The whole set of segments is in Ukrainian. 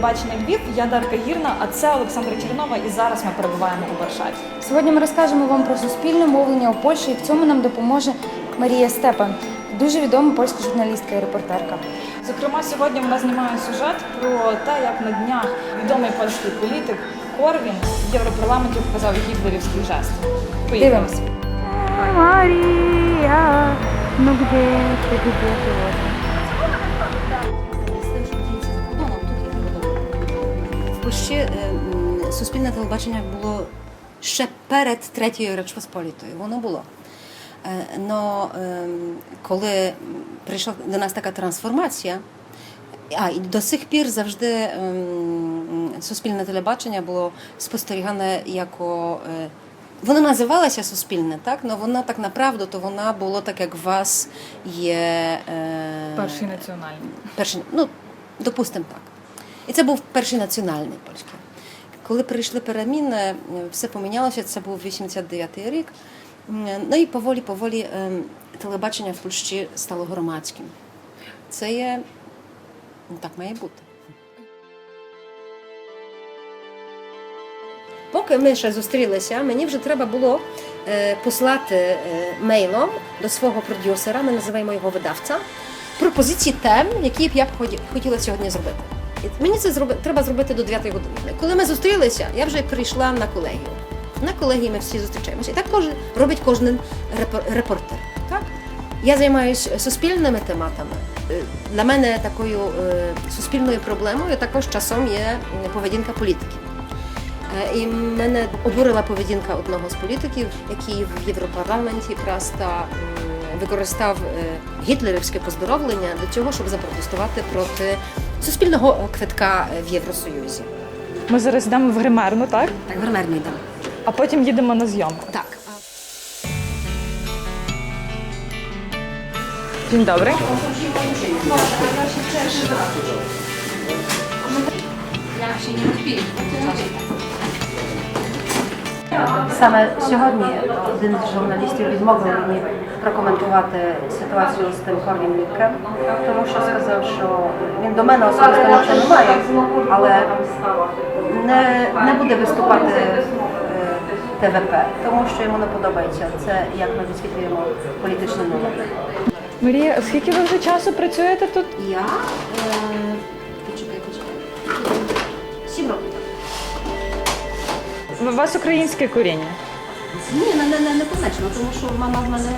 телебачення Львів. Я Дарка Гірна, а це Олександра Чернова. І зараз ми перебуваємо у Варшаві. Сьогодні ми розкажемо вам про суспільне мовлення у Польщі, і в цьому нам допоможе Марія Степан, дуже відома польська журналістка і репортерка. Зокрема, сьогодні вона знімає сюжет про те, як на днях відомий польський політик Корвін в Європарламенті показав гітлерівський жест. Поїхали. Дивимось. Марія, ну де ти де ти? В Польщі е, суспільне телебачення було ще перед Третьою Речпосполітою. Воно було. Е, Но ем, коли прийшла до нас така трансформація, а і до сих пір завжди ем, суспільне телебачення було спостерігане jako. е, Воно називалося суспільне, так? але воно так направду, то вона було так, як у вас є. Перший національний. перший, ну, допустимо так. І це був перший національний польський. Коли прийшли переміни, е, все помінялося, це був 89-й рік. Ну і поволі, поволі ем, телебачення в Польщі стало громадським. Це є, ну, так має бути. Поки ми ще зустрілися, мені вже треба було е, послати е, мейлом до свого продюсера, ми називаємо його видавця, пропозиції тем, які б я б хотіла сьогодні зробити. Мені це зроби, треба зробити до 9 години. Коли ми зустрілися, я вже прийшла на колегію. На колегії ми всі зустрічаємося. І так кожен робить кожен репор- репортер. Так? Я займаюся суспільними тематами. Е, Для мене такою е, суспільною проблемою також часом є поведінка політики. Е, І мене обурила поведінка одного з політиків, який в Європарламенті просто використав гітлерівське поздоровлення для цього, щоб запротестувати проти суспільного квитка в Євросоюзі. Ми зараз йдемо в гримерну, так? Так, в гримерну йдемо. А потім їдемо на зйомку. Так. Dzień dobry. Саме сьогодні один з журналістів відмовив мені прокоментувати ситуацію з тим Корвін Міккем, тому що сказав, що він до мене особисто нічого не має, але не, не буде виступати е, ТВП, тому що йому не подобається це, як ми висвітлюємо політичні новини. Марія, скільки ви вже часу працюєте тут? Я е, У вас українське коріння. Ні, не, не, не, не позначено, тому що мама в мене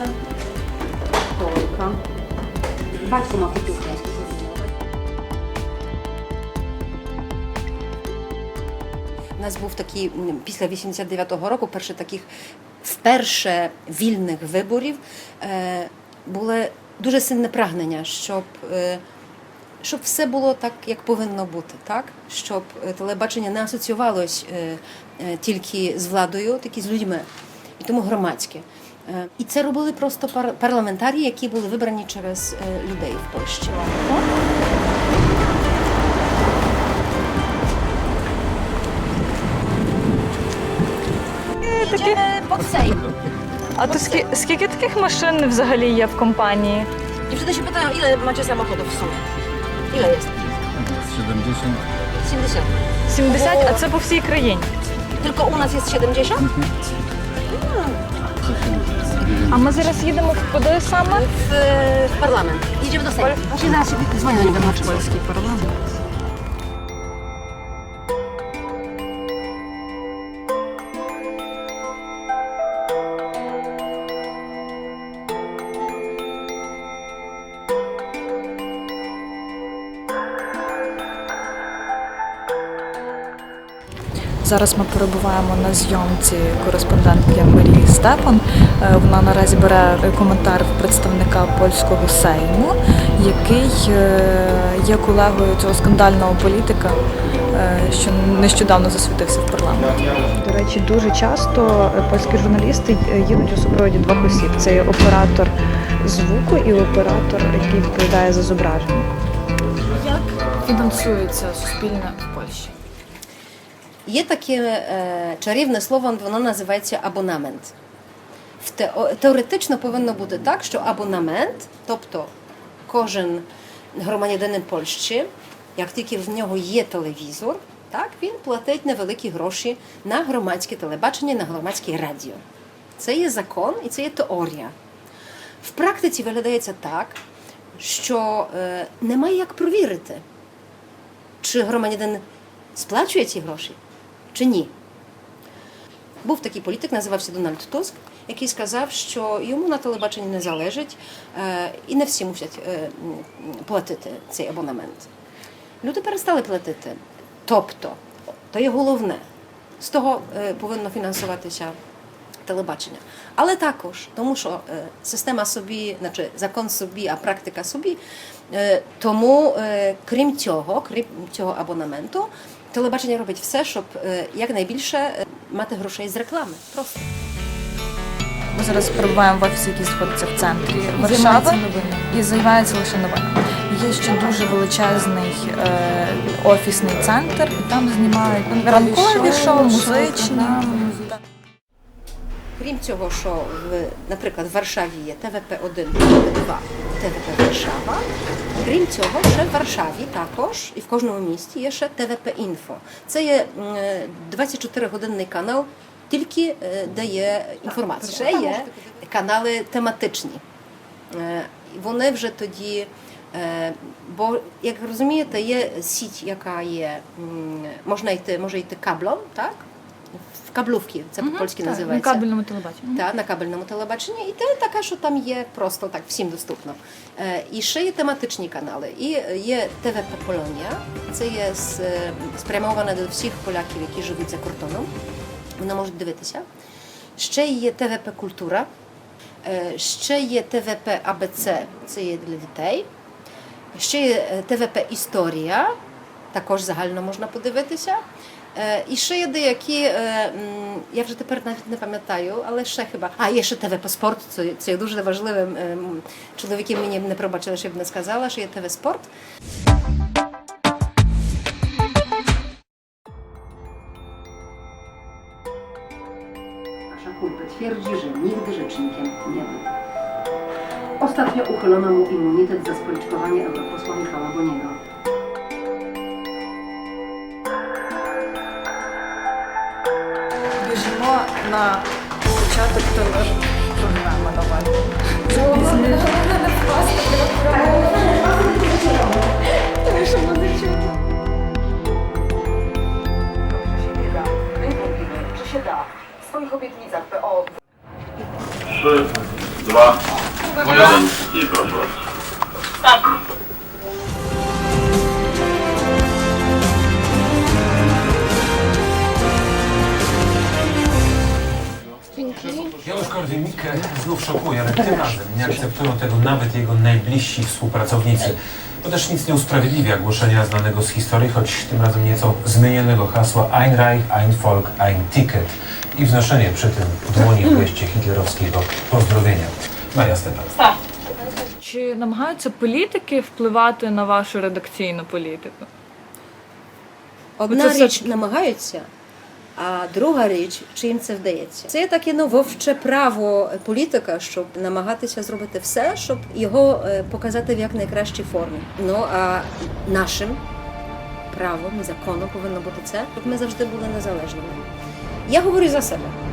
полька. Батько мав такі українські коріння. У нас був такий м, після 89-го року, перший таких вперше вільних виборів е, було дуже сильне прагнення, щоб, е, щоб все було так, як повинно бути, так? щоб е, телебачення не асоціювалось е, е, тільки з владою, тільки з людьми, і тому громадське. І це робили просто пар- парламентарі, які були вибрані через людей в Польщі. Такі... А то скі... скільки таких машин взагалі є в компанії? Dziewczyny się pytają, ile macie samochodów w sumie? Ile jest? 70. 70. 70, а це по всій країні. Tylko u nas jest 70? А ми зараз їдемо куди саме? W parlament. Jedziemy do Sejmu. Właśnie zaraz się dzwonię do niego. Зараз ми перебуваємо на зйомці кореспондентки Марії Степан. Е, Вона наразі бере коментар в представника польського сейму, який е, є колегою цього скандального політика, е, що нещодавно засвітився в парламенті. До речі, дуже часто е, польські журналісти е, їдуть у супроводі двох осіб: це є оператор звуку і оператор, який відповідає за зображення. Як фінансується суспільне? Є таке е, чарівне слово, воно називається абонамент. Теоретично повинно бути так, що абонамент, тобто кожен громадянин Польщі як тільки в нього є телевізор, так він платить невеликі гроші на громадське телебачення, на громадське радіо. Це є закон і це є теорія. В практиці виглядається так, що е, немає як провірити, чи громадянин сплачує ці гроші, чи ні. Був такий політик, називався Дональд Туск, який сказав, що йому на телебаченні не залежить, е, і не всі мусять е, платити цей абонемент. Люди перестали платити. Тобто, то є головне, з того е, повинно фінансуватися телебачення. Але також, тому що система собі, значить закон собі, а практика собі. Тому, крім цього, крім цього абонементу, телебачення робить все, щоб е, якнайбільше е, мати грошей з реклами. Просто. Ми зараз перебуваємо в офісі, який знаходиться в центрі Варшави і займається лише новинами. Є ще дуже величезний е, офісний центр, і там знімають ранкові шоу, музичні. Крім цього, що в, наприклад, в Варшаві є ТВП-1, ТВП-2, ТВП Варшава. Крім цього, ще в Варшаві також і в кожному місті є ще ТВП-Інфо. Це є 24-годинний канал, тільки е, дає інформацію. Ще є канали тематичні. Е, Вони вже тоді. е, Бо, як розумієте, є сіть, яка є, можна йти, може йти каблом, так? В каблówki, це по-польськи На кабельному телебаченні. Та, на кабельному телебаченні. І те така, що там є просто так всім доступно. Е, і ще є тематичні канали. І є ТВП Полонія. Це є е, спрямоване до всіх поляків, які живуть за кордоном. Вони можуть дивитися. Ще є ТВП Культура. Е, ще є ТВП АБЦ, це є для дітей. Ще є ТВП Історія, також загально можна подивитися. Е, І ще є деякі, е, м, я вже тепер навіть не пам'ятаю, але ще хіба. А, є ще ТВП Спорт, це, це є дуже важливим. е, м, Чоловіки мені не пробачили, що я б не сказала, що є ТВ Спорт. Nasza kulpa twierdzi, że nigdy rzecznikiem nie był. Ostatnio uchylono mu immunitet za spoliczkowanie europosła Michała Boniego. na kurczatek, to już trudno malować. Trzy, dwa, jeden i proszę bardzo. Tak. Janusz Korwin-Mikke znów szokuje, ale tym razem nie akceptują tego nawet jego najbliżsi współpracownicy. To też nic nie usprawiedliwia głoszenia znanego z historii, choć tym razem nieco zmienionego hasła Ein Reich, ein Volk, ein Ticket i wznoszenie przy tym w dłoni w geście hitlerowskiego pozdrowienia. Maja Stepan. Чи намагаються політики впливати на вашу редакційну політику? Одна Оце річ намагаються, а друга річ, чи їм це вдається. Це таке ну, вовче право політика, щоб намагатися зробити все, щоб його е, показати в як найкращій формі. Ну а нашим правом законом повинно бути це, щоб ми завжди були незалежними. Я говорю за себе.